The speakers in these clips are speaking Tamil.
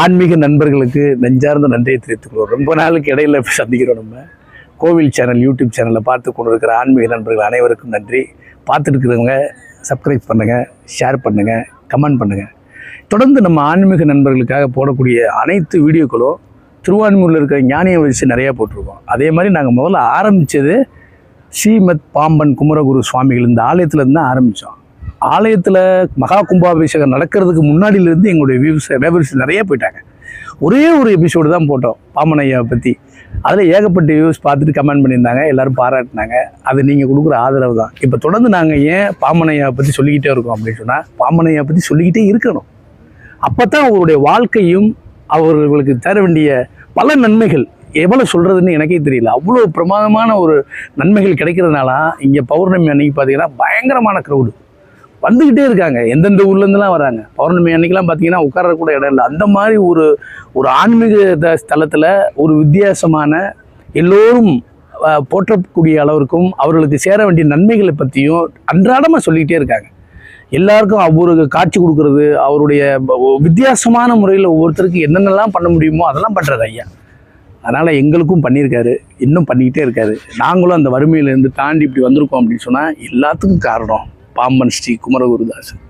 ஆன்மீக நண்பர்களுக்கு நெஞ்சார்ந்த நன்றியை தெரிவித்துக்கிறோம் ரொம்ப நாளுக்கு இடையில சந்திக்கிறோம் நம்ம. கோவில் சேனல் யூடியூப் சேனலில் பார்த்து கொண்டு இருக்கிற ஆன்மீக நண்பர்கள் அனைவருக்கும் நன்றி. பார்த்துட்டு இருக்கிறவங்க சப்ஸ்கிரைப் பண்ணுங்கள் ஷேர் பண்ணுங்கள் கமெண்ட் பண்ணுங்கள் தொடர்ந்து நம்ம ஆன்மீக நண்பர்களுக்காக போடக்கூடிய அனைத்து வீடியோக்களும் திருவான்மூரில் இருக்கிற ஞானிய வரிசை நிறையா போட்டிருக்கோம். அதே மாதிரி நாங்கள் முதல்ல ஆரம்பித்தது ஸ்ரீமத் பாம்பன் குமரகுரு சுவாமிகள் இந்த ஆலயத்துலேருந்து தான் ஆரம்பித்தோம் ஆலயத்தில் மகா கும்பாபிஷேகம் நடக்கிறதுக்கு முன்னாடியிலேருந்து எங்களுடைய வியூஸ் வியூவர்ஸ் நிறைய போயிட்டாங்க. ஒரே ஒரு எபிசோடு தான் போட்டோம் பாம்பன் பற்றி அதில் ஏகப்பட்ட வியூஸ் பார்த்துட்டு கமெண்ட் பண்ணியிருந்தாங்க எல்லோரும் பாராட்டினாங்க. அது நீங்கள் கொடுக்குற ஆதரவு தான். இப்போ தொடர்ந்து நாங்கள் ஏன் பாம்பன் பற்றி சொல்லிக்கிட்டே இருக்கோம் அப்படின்னு சொன்னால் பாம்பன் பற்றி சொல்லிக்கிட்டே இருக்கணும். அப்போ தான் அவருடைய வாழ்க்கையும் அவர்களுக்கு தர வேண்டிய பல நன்மைகள் எவ்வளோ சொல்கிறதுன்னு எனக்கே தெரியல. அவ்வளோ பிரமாதமான ஒரு நன்மைகள் கிடைக்கிறதுனால இங்கே பௌர்ணமி அன்னைக்கு பார்த்தீங்கன்னா பயங்கரமான க்ரௌடு வந்துக்கிட்டே இருக்காங்க. எந்தெந்த ஊர்லேருந்துலாம் வராங்க. பௌர்ணமி அன்னைக்கெல்லாம் பார்த்தீங்கன்னா உட்கார கூட இடம் இல்லை. அந்த மாதிரி ஒரு ஒரு ஆன்மீக த- ஸ்தலத்தில் ஒரு வித்தியாசமான எல்லோரும் போற்றக்கூடிய அளவிற்கும் அவர்களுக்கு சேர வேண்டிய நன்மைகளை பற்றியும் அன்றாடமாக சொல்லிக்கிட்டே இருக்காங்க. எல்லாருக்கும் அவருக்கு காட்சி கொடுக்கறது அவருடைய வித்தியாசமான முறையில் ஒவ்வொருத்தருக்கு என்னென்னலாம் பண்ண முடியுமோ அதெல்லாம் பண்ணுறாரு ஐயா. அதனால் எங்களுக்கும் பண்ணியிருக்காரு. இன்னும் பண்ணிக்கிட்டே இருக்காரு. நாங்களும் அந்த வறுமையிலேருந்து தாண்டி இப்படி வந்திருக்கோம் அப்படின்னு சொன்னால் எல்லாத்துக்கும் காரணம். பாம்பன் ஸ்ரீ குமரகுருதாசன்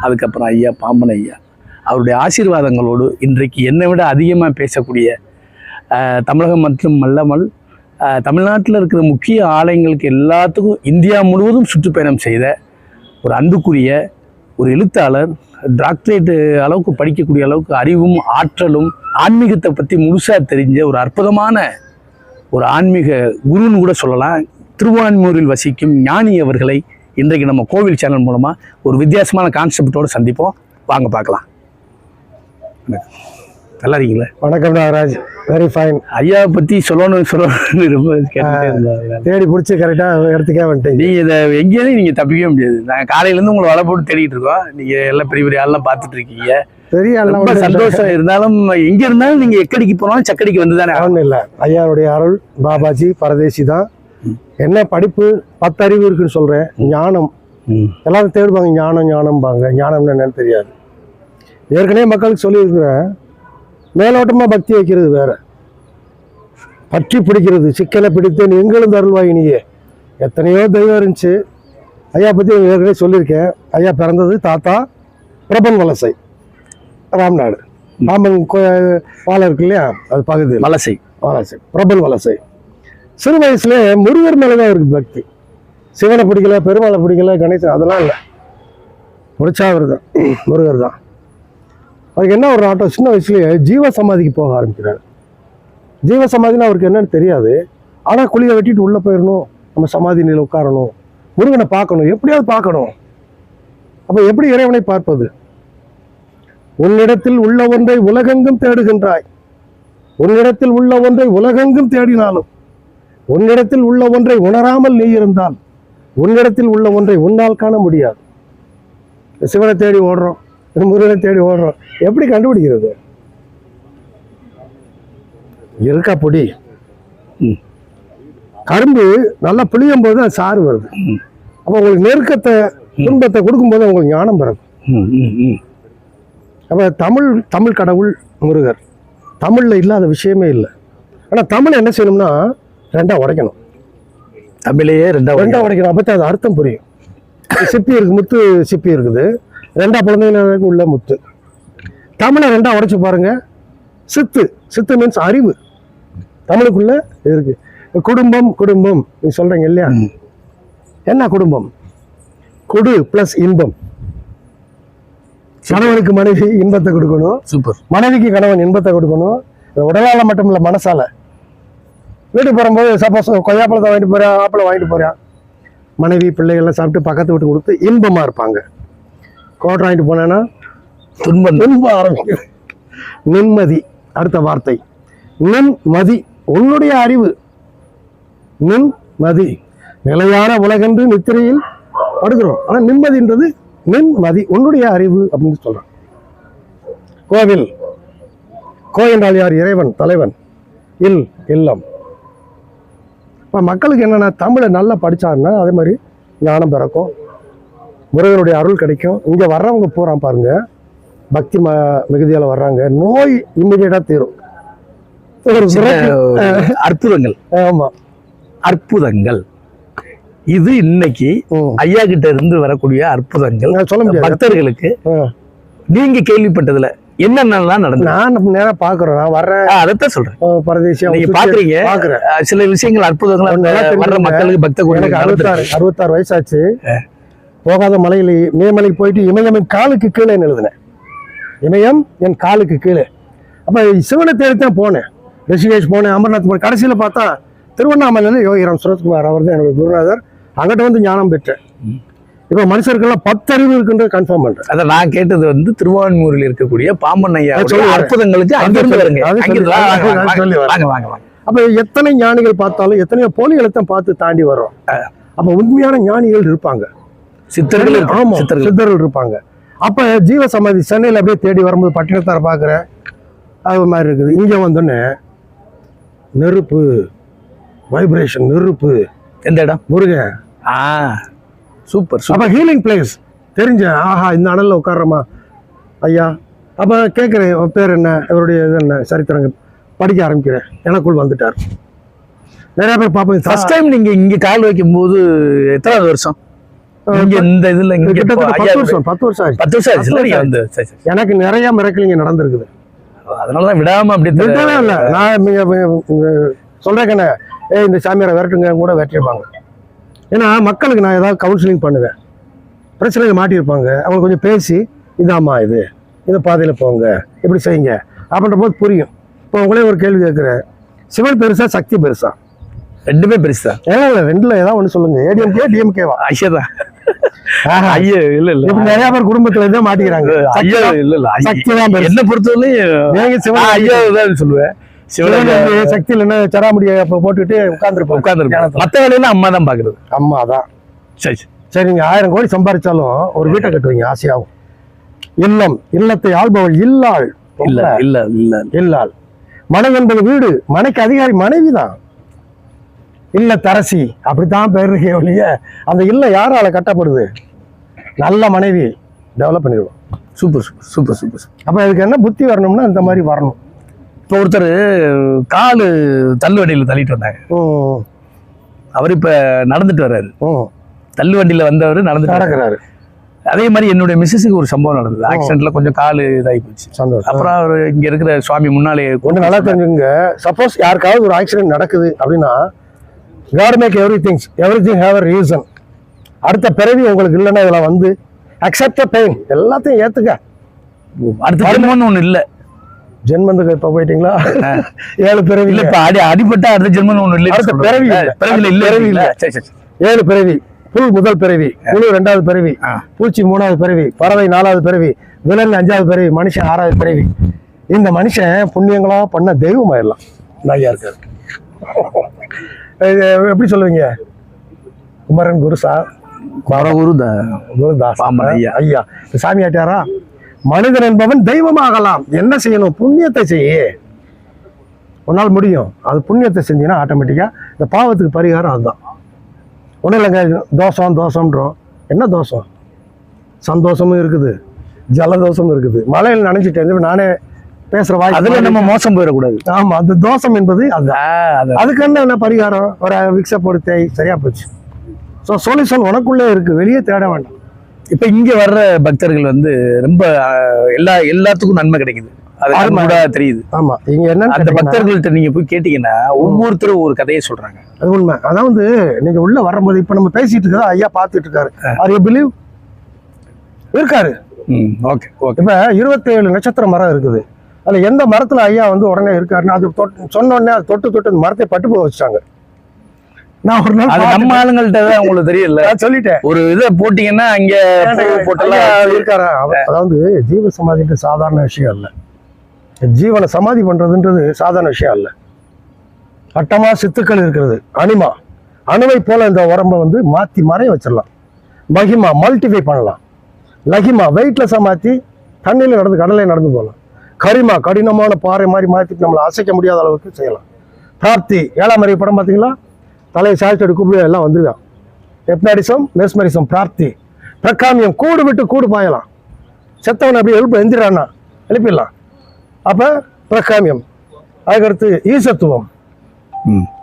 அதுக்கப்புறம் ஐயா பாம்பன் ஐயா. அவருடைய ஆசீர்வாதங்களோடு இன்றைக்கு என்னை விட அதிகமாக பேசக்கூடிய தமிழகம் மற்றும் அல்லாமல் தமிழ்நாட்டில் இருக்கிற முக்கிய ஆலயங்களுக்கு எல்லாத்துக்கும் இந்தியா முழுவதும் சுற்றுப்பயணம் செய்த ஒரு அன்புக்குரிய ஒரு எழுத்தாளர் டாக்டரேட்டு அளவுக்கு படிக்கக்கூடிய அளவுக்கு அறிவும் ஆற்றலும் ஆன்மீகத்தை பற்றி முழுசாக தெரிஞ்ச ஒரு அற்புதமான ஒரு ஆன்மீக குருன்னு கூட சொல்லலாம். திருவான்மூரில் வசிக்கும் ஞானி அவர்களை இன்றைக்கு நம்ம கோவில் சேனல் மூலமாக ஒரு வித்தியாசமான கான்செப்டோடு சந்திப்போம். வாங்க பார்க்கலாம். நல்லா இருக்கீங்களா வணக்கம் நாகராஜ். வெரி ஃபைன் ஐயாவை பற்றி சொல்லணும் சொல்லணும்னு ரொம்ப தேடி பிடிச்சி கரெக்டாக இடத்துக்கே வந்துட்டீங்க. நீங்கள் இதை எங்கேயும் நீங்கள் தப்பிக்கவே முடியாது. நாங்கள் காலையிலேருந்து உங்களை வலை போட்டு தேடிட்டு இருக்கோம். நீங்கள் எல்லாம் பெரிய பெரிய ஆள்லாம் பார்த்துட்டு இருக்கீங்க. பெரிய ரொம்ப. சந்தோஷம். இருந்தாலும் எங்க இருந்தாலும் நீங்க எக்கடிக்கு போனாலும் சக்கடிக்கு வந்து தானே ஒண்ணும் இல்லை. ஐயாவுடைய அருள் பாபாஜி பரதேசி தான். என்ன படிப்பு பத்தறிவு இருக்குன்னு சொல்கிறேன் ஞானம். எல்லாரும் தேடுவாங்க ஞானம் ஞானம்பாங்க. ஞானம்னு என்னன்னு தெரியாது. ஏற்கனவே மக்களுக்கு சொல்லியிருக்கிறேன் மேலோட்டமாக பக்தி வைக்கிறது வேற. பற்றி பிடிக்கிறது சிக்கனை பிடித்தேன் எங்களும் தருள்வாய் நீயே எத்தனையோ தெய்வம் இருந்துச்சு. ஐயா பற்றி ஏற்கனவே சொல்லியிருக்கேன். ஐயா பிறந்தது தாத்தா பிரபன் வலசை. ராம்நாடு. பாம்பன் பாலம் இருக்கு இல்லையா? அது பகுதி வலசை. வலசை. பிரபல் வலசை. சிறு வயசுல முருகர் மேலே தான் இருக்கு பக்தி. சிவனை பிடிக்கல பெருமாளை பிடிக்கல கணேசன் அதெல்லாம் இல்லை. பிடிச்சா தான் முருகர் தான் அவருக்கு என்ன ஒரு ஆட்டம்? சின்ன வயசுலேயே ஜீவ சமாதிக்கு போக ஆரம்பிக்கிறார். ஜீவ சமாதினா அவருக்கு என்னன்னு தெரியாது. ஆனால் குழியை வெட்டிட்டு உள்ளே போயிடணும் நம்ம சமாதி நிலையில் உட்காரணும். முருகனை பார்க்கணும். எப்படியாவது பார்க்கணும். அப்போ எப்படி இறைவனை பார்ப்பது? உன்னிடத்தில் உள்ள ஒன்றை உலகெங்கும் தேடுகின்றாய். உன்னிடத்தில் உள்ள ஒன்றை உலகெங்கும் தேடினாலும் உன்னிடத்தில் உள்ள ஒன்றை உணராமல் நீ இருந்தால் உன்னிடத்தில் உள்ள ஒன்றை உன்னால் காண முடியாது. சிவனை தேடி ஓடுறோம் முருகனை தேடி ஓடுறோம். எப்படி கண்டுபிடிக்கிறது? இருக்கா பொடி. கரும்பு நல்லா பிழியும் போது அது சாறு வருது. அப்போ உங்களுக்கு நெருக்கத்தை துன்பத்தை கொடுக்கும்போது உங்களுக்கு ஞானம் பிறகு. அப்போ தமிழ் தமிழ் கடவுள் முருகர். தமிழில் இல்லாத விஷயமே இல்லை. ஆனால் தமிழ் என்ன செய்யணும்னா ரெண்டா உடைக்கணும். தமிழையே ரெண்டாவது ரெண்டா உடைக்கணும். அப்போ அது அர்த்தம் புரியும். சிப்பி இருக்கு முத்து சிப்பி இருக்குது. ரெண்டா குழந்தைங்களுக்கு உள்ள முத்து. தமிழை ரெண்டா உடைச்சு பாருங்க. சித்து. சித்து மீன்ஸ் அறிவு. தமிழுக்குள்ள இருக்கு. குடும்பம் குடும்பம். நீ சொல்றீங்க இல்லையா. என்ன குடும்பம்? குடு பிளஸ் இன்பம். கணவனுக்கு மனைவி இன்பத்தை கொடுக்கணும். சூப்பர். மனைவிக்கு கணவன் இன்பத்தை கொடுக்கணும். உடலால மட்டும் இல்லை மனசால. வீட்டுக்கு போகும்போது சப்போஸ் கொய்யாப்பழத்தை வாங்கிட்டு போறேன் ஆப்பிள வாங்கிட்டு போறேன். மனைவி பிள்ளைகள்லாம் சாப்பிட்டு பக்கத்து வீட்டு கொடுத்து இன்பமா இருப்பாங்க. கோட்டை வாங்கிட்டு போனேன்னா துன்பம். இன்பம் ஆரம்பிக்கும் நிம்மதி. அடுத்த வார்த்தை. நின்மதி உன்னுடைய அறிவு. நின்மதி நிலையான உலகென்று நித்திரையில் படுகிறோம் ஆனா நிம்மதின்றது நின்மதி உன்னுடைய அறிவு அப்படின்னு சொல்றான். கோவில். கோ என்றால் யார்? இறைவன் தலைவன். இல் இல்லம். இப்போ மக்களுக்கு என்னென்ன தமிழை நல்லா படிச்சாருன்னா அதே மாதிரி ஞானம் பிறக்கும். முருகனுடைய அருள் கிடைக்கும். இங்கே வர்றவங்க பூரா பாருங்க. பக்தி ம மிகுதியால் வர்றாங்க. நோய் இம்மிடியட்டாக தீரும். அற்புதங்கள். ஆமா. அற்புதங்கள். இது இன்னைக்கு. ஐயா கிட்ட இருந்து வரக்கூடிய அற்புதங்கள். நான் சொல்ல முடியாது. பக்தர்களுக்கு. நீங்க கேள்விப்பட்டதுல என்னென்னலாம் நடந்தது? நான் நம்ம நேரா பாக்குறேன். நான் வர்றேன். அதைத்தான் சொல்றேன். அஹ், பரதேசி நீங்க பாக்குறீங்க. பாக்குறேன். சில விஷயங்கள் அற்புதங்கள் வர்ற. மக்களுக்கு பக்த கோடிகளுக்கு அறுபத்தாறு. அறுபத்தாறு வயசாச்சு. போகாத மலையில மேமலைக்கு போயிட்டு இமயம் என் காலுக்கு கீழே எழுதினேன் இமயம் என் காலுக்கு கீழே. அப்ப சிவனை தேடி தான் போனேன். ரிஷிகேஷ் போனேன் அமர்நாத் போனேன். கடைசியில பார்த்தா திருவண்ணாமலையில யோகிராம் சுரத்குமார் அவர் தான் என்னோட குருநாதர். அங்கிட்ட வந்து ஞானம் பெற்றேன். இப்ப மனுஷருக்கெல்லாம் பத்தறிவு இருக்குன்றது கன்ஃபார்ம் பண்றேன். அத நான் கேட்டது வந்து திருவான்மூரில் இருக்கக்கூடிய பாம்பன் ஐயா. அற்புதங்களுக்கு அங்கிருந்து வருங்க. வாங்க, அப்ப எத்தனை ஞானிகள் பார்த்தாலும் எத்தனையோ போலிகளை தான் பார்த்து தாண்டி வர்றோம். அப்ப உண்மையான ஞானிகள் இருப்பாங்க. சித்தர்கள். ஆமா சித்தர்கள். இருப்பாங்க. அப்ப ஜீவ சமாதி சென்னையில அப்படியே தேடி வரும்போது பட்டினத்தார பாக்குறேன் அது மாதிரி இருக்குது. இங்க வந்தோடனே நெருப்பு வைப்ரேஷன் நெருப்பு. எந்த இடம்? முருகன். ஆ. சூப்பர் அப்ப ஹீலிங் பிளேஸ் தெரிஞ்சேன் ஆஹா இந்த அனல்ல உட்கார்றோமா? ஐயா அப்ப கேட்குறேன் பேர் என்ன? இவருடைய இது என்ன? சரித்திரங்க படிக்க ஆரம்பிக்கிறேன். எனக்குள் வந்துட்டார். நிறைய பேர் பார்ப்போம். ஃபர்ஸ்ட் டைம் நீங்க இங்க கால் வைக்கும் போது எத்தனாவது வருஷம்? இங்க இந்த இதுல இங்க பத்து வருஷம் பத்து வருஷம் ஆச்சு. பத்து வருஷம் ஆச்சு. எனக்கு நிறைய மிரக்கலிங்க நடந்திருக்குது. அதனாலதான் விடாம அப்படி விட்டவே இல்லை. நான் கண்ணே. ஏய் இந்த சாமியாரை விரட்டுங்க கூட விரட்டிருப்பாங்க. ஏன்னா மக்களுக்கு நான் ஏதாவது கவுன்சிலிங் பண்ணுவேன். பிரச்சனைகள் மாட்டியிருப்பாங்க. அவங்க கொஞ்சம் பேசி இதாம்மா இது. இந்த பாதையில் போங்க. இப்படி செய்யுங்க. அப்படின்ற போது புரியும். இப்போ உங்களே ஒரு கேள்வி கேட்குறேன் சிவன் பெருசா சக்தி பெருசா? ரெண்டுமே பெருசு. இல்லை ரெண்டுல ஏதாவது ஒன்று சொல்லுங்க. ஏடிஎம்கே டிஎம்கேவா ஐயா தான் ஐயா இல்ல இல்ல. நிறைய பேர் குடும்பத்துல இதான் மாட்டிக்கிறாங்க. ஐயா இல்ல இல்ல. சக்தி தான் என்ன பொறுத்தவரையும் ஐயா தான் சொல்லுவேன். சிவன் சக்தி இல்லைன்னா சராமுடியை அப்போ போட்டுட்டு உட்காந்துருப்போம் உட்கார்ந்து மத்த வேலையெல்லாம் அம்மா தான் பாக்குறது. அம்மா தான். சரி சரி. நீங்க ஆயிரம் கோடி சம்பாதிச்சாலும் ஒரு வீட்டை கட்டுவீங்க ஆசையாகும். இல்லம் இல்லத்தை ஆள்பவள் இல்லாள். இல்ல இல்ல. இல்ல இல்லாள். மனம் என்பது வீடு மனைக்கு அதிகாரி மனைவி தான். இல்ல தரசி அப்படித்தான் பேர் ஒழிய அந்த இல்லம் யாரால கட்டப்படுது? நல்ல மனைவி டெவலப் பண்ணிடுவோம். Super super super super super. அப்ப இதுக்கு என்ன புத்தி வரணும்னா இந்த மாதிரி வரணும். இப்போ ஒருத்தர் காலு தள்ளு வண்டியில தள்ளிட்டு வந்தாங்க. அவர் இப்ப நடந்துட்டு வர்றாரு. ம். தள்ளு வண்டியில வந்தவர் நடந்துட்டு வர்றாரு. நடக்கிறாரு. அதே மாதிரி என்னுடைய மிஸ்ஸஸுக்கு ஒரு சம்பவம் நடந்தது. ஆக்சிடென்ட்ல கொஞ்சம் காலு இதாகி போச்சு. அப்புறம் அவர் இங்க இருக்கிற சுவாமி முன்னாலே ஒன்று நல்லா தெரிஞ்சுங்க. சப்போஸ் யாருக்காவது ஒரு ஆக்சிடென்ட் நடக்குது அப்படின்னா God make every things every thing have reason அடுத்த பிறவி உங்களுக்கு இல்லைன்னா இதில் வந்து அக்செப்ட் பெயின் எல்லாத்தையும் ஏற்றுக்க அடுத்த ஒண்ணு இல்ல. ஜென்மந்துக்கு இப்போ போயிட்டீங்களா? ஏழு பிறவி. இல்ல இப்ப அடி அடிபட்டா அடுத்த ஜென்மம்னு ஒண்ணு இல்ல அடுத்த பிறவி. பிறவில இல்ல பிறவி இல்ல. சரி சரி சரி. ஏழு பிறவி. புல் முதல் பிறவி. புழு ரெண்டாவது பிறவி. பூச்சி மூணாவது பிறவி. பறவை நாலாவது பிறவி. விலங்கு அஞ்சாவது பிறவி. மனுஷன் ஆறாவது பிறவி. இந்த மனுஷன் புண்ணியங்களா பண்ண தெய்வம் ஆயிடலாம் ஐயா இருக்காரு எப்படி சொல்லுவீங்க? குமரன் குருசா குரு த- குருதாஸ் ஐயா. ஐயா. சாமி ஆட்டியாரா மனிதன் என்பவன் தெய்வமாகலாம். என்ன செய்யணும்? புண்ணியத்தை செய்ய. உன்னால் முடியும். அது புண்ணியத்தை செஞ்சீங்கன்னா ஆட்டோமேட்டிக்காக இந்த பாவத்துக்கு பரிகாரம் அதுதான். ஒன்றும் இல்லைங்க தோஷம் தோஷம்ன்றோம். என்ன தோஷம்? சந்தோஷமும் இருக்குது. ஜலதோஷமும் இருக்குது. மழையில் நனைஞ்சிட்டேன் நானே பேசுகிற வாய் அதுல நம்ம மோசம் போயிடக்கூடாது. ஆமா அந்த தோஷம் என்பது அது. அதுக்கு என்ன பரிகாரம்? ஒரு விக்ஸை தேய் சரியா போச்சு. ஸோ சொல்யூஷன் உனக்குள்ளே இருக்கு. வெளியே தேட வேண்டாம். இப்ப இங்க வர்ற பக்தர்கள் வந்து ரொம்ப எல்லா எல்லாத்துக்கும் நன்மை கிடைக்குது. அது தெரியுது. ஆமா. இங்க என்ன அந்த பக்தர்கள்ட்ட நீங்க போய் கேட்டீங்கன்னா ஒவ்வொருத்தரும் ஒரு கதையை சொல்றாங்க. அது உண்மை. அதாவது நீங்க உள்ள வரும்போது இப்ப நம்ம பேசிட்டு இருக்கா ஐயா பார்த்துட்டு இருக்காரு ஆர் யூ பிலீவ் இருக்காரு. Okay okay. இப்ப இருபத்தேழு நட்சத்திர மரம் இருக்குது. அதுல எந்த மரத்துல ஐயா வந்து உடனே இருக்காருன்னா அது சொன்ன உடனே அது தொட்டு தொட்டு அந்த மரத்தை பட்டு போக வச்சுட்டாங்க. நான் ஒரு நாள் அது நம்ம ஆளுங்கள்ட்ட தான் உங்களுக்கு தெரியல சொல்லிட்டேன். ஒரு இதை போட்டீங்கன்னா அங்க போட்டெல்லாம் இருக்காரா? அதாவது ஜீவ சமாதின்றது சாதாரண விஷயம் இல்ல. ஜீவனை சமாதி பண்ணுறதுன்றது சாதாரண விஷயம் இல்லை. அட்டமா சித்துக்கள் இருக்கிறது. அனிமா. அணுவை போல இந்த உடம்பை வந்து மாற்றி மறைய வச்சிடலாம். மகிமா மல்டிஃபை பண்ணலாம். லகிமா வெயிட்லெஸ்ஸாக மாற்றி தண்ணியில் நடந்து கடலில் நடந்து போகலாம். கரிமா கடினமான பாறை மாதிரி மாற்றிட்டு நம்மளை அசைக்க முடியாத அளவுக்கு செய்யலாம். பிராப்தி ஏழாம் அறிவு படம் பார்த்தீங்களா? தலையை சாய்ச்சடி கூப்பிடு எல்லாம் வந்துருவான் எப்னாடிசம் மெஸ்மரிசம் பிராப்தி பிரகாமியம் கூடு விட்டு கூடு பாயலாம். செத்தவனை அப்படி எழுப்ப எந்திரானா எழுப்பிடலாம். அப்போ பிரகாமியம் அதுக்கடுத்து ஈசத்துவம்.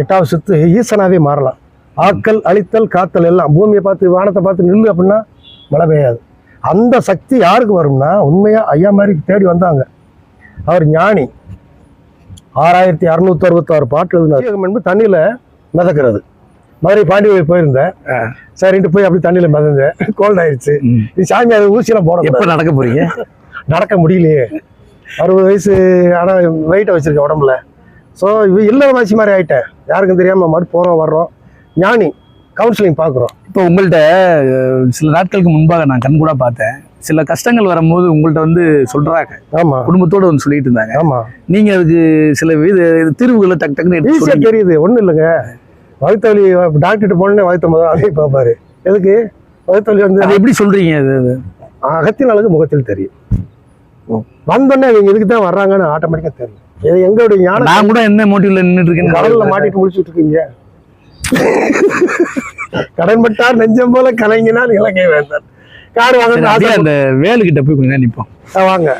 எட்டாவது சுத்து ஈசனாவே மாறலாம். ஆக்கல் அழித்தல் காத்தல் எல்லாம் பூமியை பார்த்து வானத்தை பார்த்து நில்லு அப்படின்னா மழை பெய்யாது. அந்த சக்தி யாருக்கு வரும்னா உண்மையா ஐயா மாதிரி தேடி வந்தாங்க. அவர் ஞானி. ஆறாயிரத்தி அறுநூத்தி அறுபத்தாறு பாட்டு எழுதினார். என்பது தண்ணியில் மிதக்கிறது. மதுரை பாண்டி போயிருந்தேன். சரின்ட்டு போய் அப்படி தண்ணியில் மிதந்தேன். கோல்ட் ஆயிடுச்சு. இது சாமி அது ஊசியெல்லாம் போட எப்போ நடக்க போறீங்க? நடக்க முடியலையே. அறுபது வயசு ஆனால் வெயிட்டை வச்சிருக்கேன் உடம்புல. ஸோ இது இல்லற வாசி மாதிரி ஆயிட்டேன். யாருக்கும் தெரியாமல் மறு போகிறோம் வர்றோம். ஞானி கவுன்சிலிங் பார்க்குறோம் இப்போ உங்கள்கிட்ட சில நாட்களுக்கு முன்பாக நான் கண் கூட பார்த்தேன். சில கஷ்டங்கள் வரும்போது உங்கள்கிட்ட வந்து சொல்றாங்க. ஆமாம் குடும்பத்தோட வந்து சொல்லிட்டு இருந்தாங்க. ஆமாம் நீங்க அதுக்கு சில வித தீர்வுகளை டக்கு டக்குன்னு. தெரியுது. ஒன்றும் இல்லைங்க. வகுத்தவலி டாக்டர்கிட்ட போனே வகுத்த முதல் அதே பார்ப்பாரு. எதுக்கு? வகுத்தவலி வந்து அது எப்படி சொல்றீங்க அது அது? அகத்தின் அழகு முகத்தில் தெரியும். வந்தோடனே இவங்க இதுக்கு தான் வர்றாங்கன்னு ஆட்டோமேட்டிக்காக தெரியும். இது எங்களுடைய ஞானம் நான் கூட என்ன மோட்டிவ்ல நின்றுட்டு இருக்கேன்னு கடல்ல மாட்டிட்டு முடிச்சுட்டு இருக்கீங்க. கடன்பட்டார் நெஞ்சம் போல கலங்கினால் இலங்கை வேண்டார் காடு வாங்க அந்த வேலுக்கிட்ட போய் கொஞ்சம் நிப்போம். வாங்க.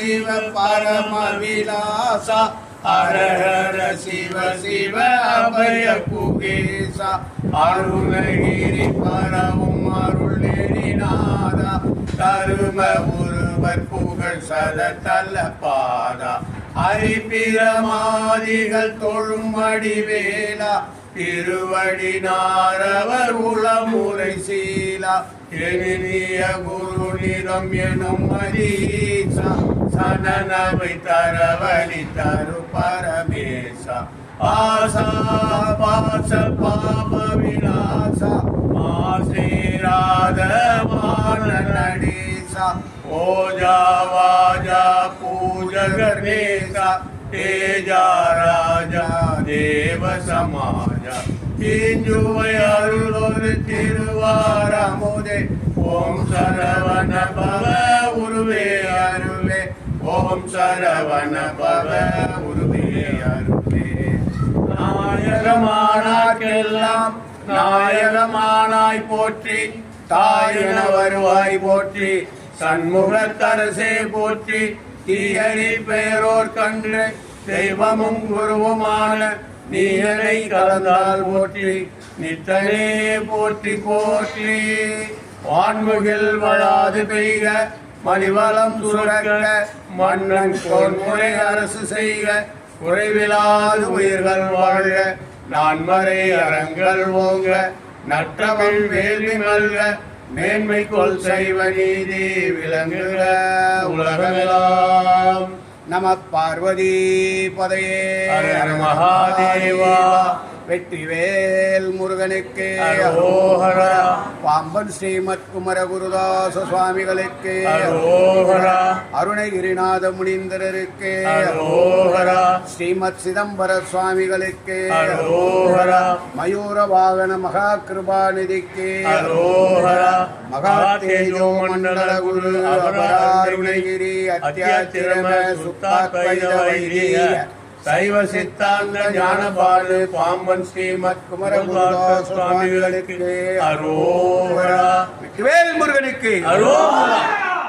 சிவ பரம விலாசா ஹர ஹர சிவ சிவ அபய புகேசா அருணகிரி பரவும் அருள் நெறிநாதா. தரும ஒருவர் புகழ் சத தல்ல பாதா. ஹரிபிரமாதிகள் தொழும் அடிவேலா திருவடினாரவர் உளமுறை சீலா எனிய குரு நிறம் எனும் மரீசா சனனவை தரவழி தரு பரமேசா. ஆசா பாச பாப விநாசா ஆசீராத மான நடேசா ஓஜா வாஜா பூஜகர்ணேசா தேஜா ராஜா தேவ சமாஜா இஞ்சுவை அருளொரு திருவாரமுதே ஓம் சரவண பவ உருவே அருளே ஓம் சரவண பவ உருவே அருளே நாயகமானார்க்கெல்லாம் நாயகமானாய் போற்றி தாயன வருவாய் போற்றி சண்முகத்தரசே போற்றி தீயரி பெயரோர் கன்று தெய்வமும் குருவுமான நீயனை கலந்தால் போற்றி நித்தனே போற்றி போற்றி. வான்முகில் வளாது பெய்க மணிவளம் சுரக்க மன்னன் கோன்முறை அரசு செய்க. குறைவிலாது உயிர்கள் வாழ்க நான்மறை அறங்கள் ஓங்க நற்றமிழ் வேள்வி மல்க மேன்மை கொள் செய்வ நீதி விளங்குக உலகமெல்லாம் நம பார்வதி பதையே மகாதேவா. வெற்றிவேல் முருகனுக்கு. பாம்பன் ஸ்ரீமத் குமர குருதாச சுவாமிகளுக்கு. அருணகிரிநாத முனீந்திரருக்கு. ஸ்ரீமத் சிதம்பர சுவாமிகளுக்கு. மயூர வாகன மகா கிருபாநிதிக்கு. மகா தேஜோ மண்டல குரு அபராருணகிரி அத்தியாச்சிரம சுத்தாத்வைத வைரிய சைவ சித்தாந்த ஞானபாடு பாம்பன் ஸ்ரீமத் குமரகுருதாஸ் சுவாமிகளுக்கு அரோகரா. வேல் முருகனுக்கு அரோகரா.